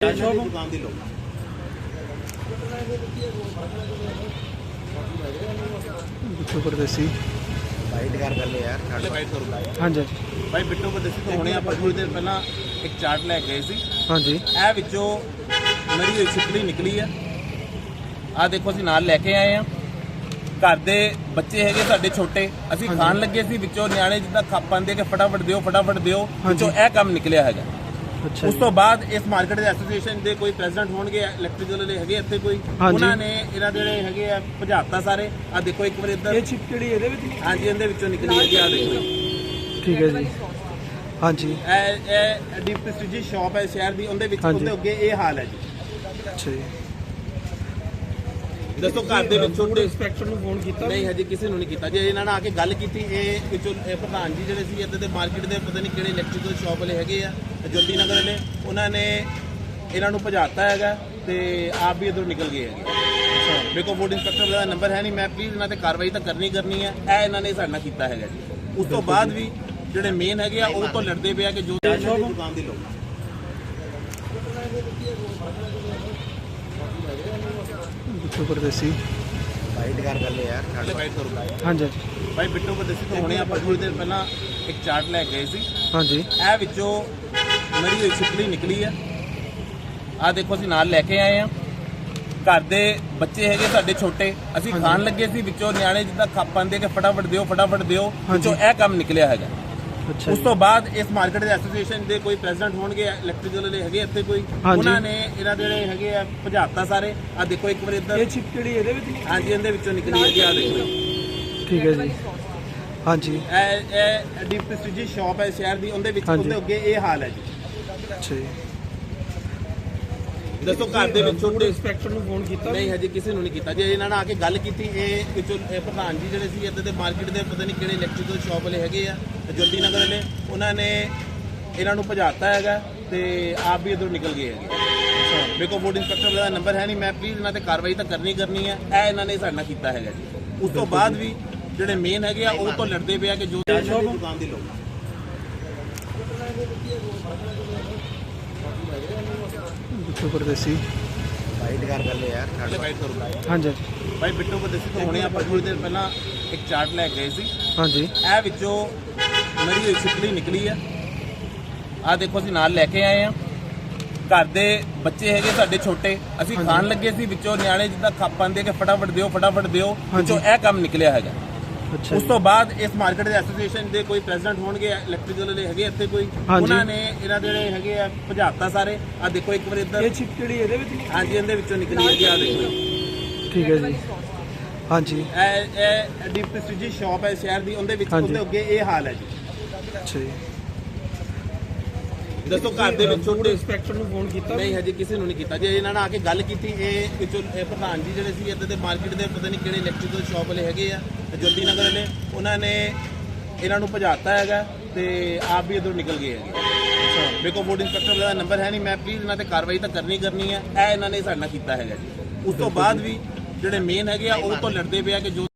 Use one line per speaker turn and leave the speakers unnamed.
ਦੁਕਾਨ ਦੀ ਲੋਕ
ਬਿੱਟੂ ਪਰਦੇਸੀ
ਵਾਈਟ ਕਰ ਗੱਲ ਯਾਰ ਸਾਡੇ ਵਾਈਟ ਕਰੂਗਾ
ਹਾਂਜੀ।
ਭਾਈ ਬਿੱਟੂ ਪਰਦੇਸੀ ਤੋਂ ਹੁਣੇ ਆਪਾਂ ਥੋੜੀ ਦੇਰ ਪਹਿਲਾਂ ਇੱਕ ਚਾਰਟ ਲੈ ਕੇ ਗਏ ਸੀ।
ਹਾਂਜੀ।
ਇਹ ਵਿੱਚੋਂ ਮਰੀ ਹੋਈ ਛਿਪਕਲੀ ਨਿਕਲੀ ਆ। ਆ ਦੇਖੋ ਅਸੀਂ ਨਾਲ ਲੈ ਕੇ ਆਏ ਆ। ਘਰ ਦੇ ਬੱਚੇ ਹੈਗੇ ਸਾਡੇ ਛੋਟੇ ਅਸੀਂ ਖਾਣ ਲੱਗੇ ਸੀ ਵਿੱਚੋਂ ਨਿਆਣੇ ਜਿੱਦਾਂ ਖਾ ਪਾਉਂਦੇ ਕਿ ਫਟਾਫਟ ਦਿਓ ਫਟਾਫਟ ਦਿਓ ਵਿੱਚੋਂ ਇਹ ਕੰਮ ਨਿਕਲਿਆ ਹੈਗਾ। ਉਸ ਤੋਂ ਬਾਅਦ ਇਸ ਮਾਰਕੀਟ ਦੇ ਐਸੋਸੀਏਸ਼ਨ ਦੇ ਕੋਈ ਪ੍ਰੈਜ਼ੀਡੈਂਟ ਹੋਣਗੇ ਇਲੈਕਟ੍ਰੀਕਲ ਵਾਲੇ ਹੈਗੇ ਇੱਥੇ ਕੋਈ। ਉਹਨਾਂ ਨੇ ਇਹਨਾਂ ਦੇ ਜਿਹੜੇ ਹੈਗੇ ਆ ਭਜਾਤਾ ਸਾਰੇ। ਆ ਦੇਖੋ ਇੱਕ ਵਾਰ ਇੱਧਰ।
ਛਿਪਕੜੀ ਇਹਦੇ ਵਿੱਚ
ਹਾਂਜੀ ਇਹਦੇ ਵਿੱਚੋਂ ਨਿਕਲੀ ਹੈਗੀ ਆ ਦੇਖੋ।
ਠੀਕ ਹੈ ਜੀ। ਹਾਂਜੀ।
ਇਹ ਇਹ ਡੀਪ ਪ੍ਰੈਸਟੀਜੀ ਸ਼ਾਪ ਹੈ ਸ਼ਹਿਰ ਦੀ ਉਹਦੇ ਵਿੱਚ। ਉਹਦੇ ਅੱਗੇ ਇਹ ਹਾਲ ਹੈ ਜੀ।
ਅੱਛਾ ਜੀ।
ਦੱਸੋ ਘਰ ਦੇ ਵਿੱਚ ਛੋਟੇ
ਇੰਸਪੈਕਟਰ ਨੂੰ ਫੋਨ ਕੀਤਾ
ਨਹੀਂ ਹਜੇ ਕਿਸੇ ਨੂੰ ਨਹੀਂ ਕੀਤਾ। ਜੇ ਇਹਨਾਂ ਨਾਲ ਆ ਕੇ ਗੱਲ ਕੀਤੀ ਇਹ ਵਿੱਚੋਂ ਇਹ ਪ੍ਰਧਾਨ ਜੀ ਜਿਹੜੇ ਸੀ ਇੱਥੇ ਦੇ ਮਾਰਕੀਟ ਦੇ ਪਤਾ ਨਹੀਂ ਕਿਹੜੇ ਇਲੈਕਟ੍ਰੀਕਲ ਸ਼ਾਪ ਵਾਲੇ ਹੈਗੇ ਆ ਜੋਤੀ ਨਗਰ ਵਾਲੇ ਉਹਨਾਂ ਨੇ ਇਹਨਾਂ ਨੂੰ ਭਜਾਤਾ ਹੈਗਾ ਤੇ ਆਪ ਵੀ ਇਧਰੋਂ ਨਿਕਲ ਗਏ ਹੈਗੇ। ਮੇਰੇ ਕੋਲ ਫੂਡ ਇੰਸਪੈਕਟਰ ਦਾ ਨੰਬਰ ਹੈ ਨਹੀਂ ਮੈਂ ਪਲੀਜ਼ ਇਹਨਾਂ ਤੇ ਕਾਰਵਾਈ ਤਾਂ ਕਰਨੀ ਕਰਨੀ ਹੈ ਇਹ ਇਹਨਾਂ ਨੇ ਸਾਡੇ ਨਾਲ ਕੀਤਾ ਹੈਗਾ ਜੀ। ਉਸ ਤੋਂ ਬਾਅਦ ਵੀ ਜਿਹੜੇ ਮੇਨ ਹੈਗੇ ਆ ਉਹ ਤੋਂ ਲੜਦੇ ਪਿਆ ਕਿ ਜੋ ਦੁਕਾਨ ਦੀ ਲੋਕ
ਬਿੱਟੂ ਪਰਦੇਸੀ।
ਵਾਈਟ ਕਰ ਗੱਲ ਯਾਰ ਸਾਡੇ ਵਾਈਟ ਕਰੂਗਾ
ਹਾਂਜੀ।
ਭਾਈ ਬਿੱਟੂ ਪਰਦੇਸੀ ਤੋਂ ਹੁਣੇ ਆਪਾਂ ਥੋੜੀ ਦੇਰ ਪਹਿਲਾਂ ਇੱਕ ਚਾਰਟ ਲੈ ਕੇ ਗਏ ਸੀ।
ਹਾਂਜੀ।
ਇਹ ਵਿੱਚੋਂ ਮਰੀ ਹੋਈ ਛਿਪਕਲੀ ਨਿਕਲੀ ਆ। ਆ ਦੇਖੋ ਅਸੀਂ ਨਾਲ ਲੈ ਕੇ ਆਏ ਆ। ਘਰ ਦੇ ਬੱਚੇ ਹੈਗੇ ਸਾਡੇ ਛੋਟੇ। ਅਸੀਂ ਖਾਣ ਲੱਗੇ ਸੀ ਵਿੱਚੋਂ ਨਿਆਣੇ ਜਿੱਦਾਂ ਖਾ ਪਾਉਂਦੇ ਕਿ ਫਟਾਫਟ ਦਿਓ ਫਟਾਫਟ ਦਿਓ। ਵਿੱਚੋਂ ਇਹ ਕੰਮ ਨਿਕਲਿਆ ਹੈਗਾ। ਉਸ ਤੋਂ ਬਾਅਦ ਇਸ ਮਾਰਕੀਟ ਦੇ ਐਸੋਸੀਏਸ਼ਨ ਦੇ ਕੋਈ ਪ੍ਰੈਜ਼ੀਡੈਂਟ ਹੋਣਗੇ ਇਲੈਕਟ੍ਰੀਕਲ ਵਾਲੇ ਹੈਗੇ ਇੱਥੇ ਕੋਈ। ਉਹਨਾਂ ਨੇ ਇਹਨਾਂ ਦੇ ਜਿਹੜੇ ਹੈਗੇ ਆ ਭਜਾਤਾ ਸਾਰੇ। ਆ ਦੇਖੋ ਇੱਕ ਵਾਰ ਇੱਧਰ।
ਛਿਪਕੜੀ ਇਹਦੇ ਵਿੱਚ
ਹਾਂਜੀ ਇਹਦੇ ਵਿੱਚੋਂ ਨਿਕਲੀ ਹੈਗੀ ਆ ਦੇਖੋ।
ਠੀਕ ਹੈ ਜੀ। ਹਾਂਜੀ।
ਇਹ ਇਹ ਡੀਪ ਪ੍ਰੈਸਟੀਜੀ ਸ਼ਾਪ ਹੈ ਸ਼ਹਿਰ ਦੀ ਉਹਦੇ ਵਿੱਚ। ਉਹਦੇ ਅੱਗੇ ਇਹ ਹਾਲ ਹੈ ਜੀ।
ਅੱਛਾ ਜੀ।
ਦੱਸੋ ਘਰ ਦੇ ਵਿੱਚ ਛੋਟੇ
ਇੰਸਪੈਕਟਰ ਨੂੰ ਫੋਨ ਕੀਤਾ
ਨਹੀਂ ਹਜੇ ਕਿਸੇ ਨੂੰ ਨਹੀਂ ਕੀਤਾ। ਜੇ ਇਹਨਾਂ ਨਾਲ ਆ ਕੇ ਗੱਲ ਕੀਤੀ ਇਹ ਵਿੱਚੋਂ ਇਹ ਪ੍ਰਧਾਨ ਜੀ ਜਿਹੜੇ ਸੀ ਇੱਥੇ ਦੇ ਮਾਰਕੀਟ ਦੇ ਪਤਾ ਨਹੀਂ ਕਿਹੜੇ ਇਲੈਕਟ੍ਰੀਕਲ ਸ਼ਾਪ ਵਾਲੇ ਹੈਗੇ ਆ ਜੋਤੀ ਨਗਰ ਵਾਲੇ ਉਹਨਾਂ ਨੇ ਇਹਨਾਂ ਨੂੰ ਭਜਾਤਾ ਹੈਗਾ ਤੇ ਆਪ ਵੀ ਇਧਰੋਂ ਨਿਕਲ ਗਏ ਹੈਗੇ। ਮੇਰੇ ਕੋਲ ਫੂਡ ਇੰਸਪੈਕਟਰ ਦਾ ਨੰਬਰ ਹੈ ਨਹੀਂ ਮੈਂ ਪਲੀਜ਼ ਇਹਨਾਂ ਤੇ ਕਾਰਵਾਈ ਤਾਂ ਕਰਨੀ ਕਰਨੀ ਹੈ। ਇਹ ਇਹਨਾਂ ਨੇ ਸਾਡੇ ਨਾਲ ਕੀਤਾ ਹੈਗਾ ਜੀ। ਉਸ ਤੋਂ ਬਾਅਦ ਵੀ ਜਿਹੜੇ ਮੇਨ ਹੈਗੇ ਆ ਉਹ ਤੋਂ ਲੜਦੇ ਪਿਆ ਕਿ ਜੋ ਦੁਕਾਨ ਦੀ ਲੋਕ।
ਬਿੱਟੂ ਪਰਦੇਸੀ
ਵਾਈਟ ਕਰ ਗੱਲ ਯਾਰ ਸਾਡੇ ਵਾਈਟ ਕਰੂਗਾ
ਹਾਂਜੀ।
ਭਾਈ ਬਿੱਟੂ ਪਰਦੇਸੀ ਤੋਂ ਹੁਣੇ ਆਪਾਂ ਥੋੜੀ ਦੇਰ ਪਹਿਲਾਂ ਇੱਕ ਚਾਰਟ ਲੈ ਗਏ ਸੀ।
ਹਾਂਜੀ।
ਇਹ ਵਿੱਚੋਂ ਮਰੀ ਹੋਈ ਛਿਪਕਲੀ ਨਿਕਲੀ ਆ। ਆ ਦੇਖੋ ਅਸੀਂ ਨਾਲ ਲੈ ਕੇ ਆਏ ਆ। ਘਰ ਦੇ ਬੱਚੇ ਹੈਗੇ ਸਾਡੇ ਛੋਟੇ ਅਸੀਂ ਖਾਣ ਲੱਗੇ ਸੀ ਵਿੱਚੋਂ ਨਿਆਣੇ ਜਿੱਦਾਂ ਖਾ ਪਾਉਂਦੇ ਕਿ ਫਟਾਫਟ ਦਿਓ ਫਟਾਫਟ ਦਿਓ ਵਿੱਚੋਂ ਇਹ ਕੰਮ ਨਿਕਲਿਆ ਹੈਗਾ। ਉਸ ਤੋਂ ਬਾਅਦ ਇਸ ਮਾਰਕੀਟ ਦੇ ਐਸੋਸੀਏਸ਼ਨ ਦੇ ਕੋਈ ਪ੍ਰੈਜ਼ੀਡੈਂਟ ਹੋਣਗੇ ਇਲੈਕਟ੍ਰੀਕਲ ਵਾਲੇ ਹੈਗੇ ਇੱਥੇ ਕੋਈ। ਉਹਨਾਂ ਨੇ ਇਹਨਾਂ ਦੇ ਜਿਹੜੇ ਹੈਗੇ ਆ ਭਜਾਤਾ ਸਾਰੇ। ਆ ਦੇਖੋ ਇੱਕ ਵਾਰ ਇੱਧਰ।
ਛਿਪਕੜੀ ਇਹਦੇ ਵਿੱਚ
ਹਾਂਜੀ ਇਹਦੇ ਵਿੱਚੋਂ ਨਿਕਲੀ ਹੈਗੀ ਆ ਦੇਖੋ।
ਠੀਕ ਹੈ ਜੀ। ਹਾਂਜੀ।
ਇਹ ਇਹ ਡੀਪ ਪ੍ਰੈਸਟੀਜੀ ਸ਼ਾਪ ਹੈ ਸ਼ਹਿਰ ਦੀ ਉਹਦੇ ਵਿੱਚ। ਉਹਦੇ ਅੱਗੇ ਇਹ ਹਾਲ ਹੈ ਜੀ।
ਅੱਛਾ ਜੀ।
ਦੱਸੋ ਘਰ ਦੇ ਵਿੱਚ ਛੋਟੇ
ਇੰਸਪੈਕਟਰ ਨੂੰ ਫੋਨ ਕੀਤਾ
ਨਹੀਂ ਹਜੇ ਕਿਸੇ ਨੂੰ ਨਹੀਂ ਕੀਤਾ। ਜੇ ਇਹਨਾਂ ਨਾਲ ਆ ਕੇ ਗੱਲ ਕੀਤੀ ਇਹ ਵਿੱਚੋਂ ਇਹ ਪ੍ਰਧਾਨ ਜੀ ਜਿਹੜੇ ਸੀ ਇੱਥੇ ਦੇ ਮਾਰਕੀਟ ਦੇ ਪਤਾ ਨਹੀਂ ਕਿਹੜੇ ਇਲੈਕਟ੍ਰੀਕਲ ਸ਼ਾਪ ਵਾਲੇ ਹੈਗੇ ਆ ਜੋਤੀ ਨਗਰ ਵਾਲੇ ਉਹਨਾਂ ਨੇ ਇਹਨਾਂ ਨੂੰ ਭਜਾਤਾ ਹੈਗਾ ਤੇ ਆਪ ਵੀ ਇਧਰੋਂ ਨਿਕਲ ਗਏ ਹੈਗੇ। ਮੇਰੇ ਕੋਲ ਫੂਡ ਇੰਸਪੈਕਟਰ ਦਾ ਨੰਬਰ ਹੈ ਨਹੀਂ ਮੈਂ ਪਲੀਜ਼ ਇਹਨਾਂ ਤੇ ਕਾਰਵਾਈ ਤਾਂ ਕਰਨੀ ਕਰਨੀ ਹੈ ਇਹ ਇਹਨਾਂ ਨੇ ਸਾਡੇ ਨਾਲ ਕੀਤਾ ਹੈਗਾ ਜੀ। ਉਸ ਤੋਂ ਬਾਅਦ ਵੀ ਜਿਹੜੇ ਮੇਨ ਹੈਗੇ ਆ ਉਹ ਤੋਂ ਲੜਦੇ ਪਿਆ ਕਿ ਜੋ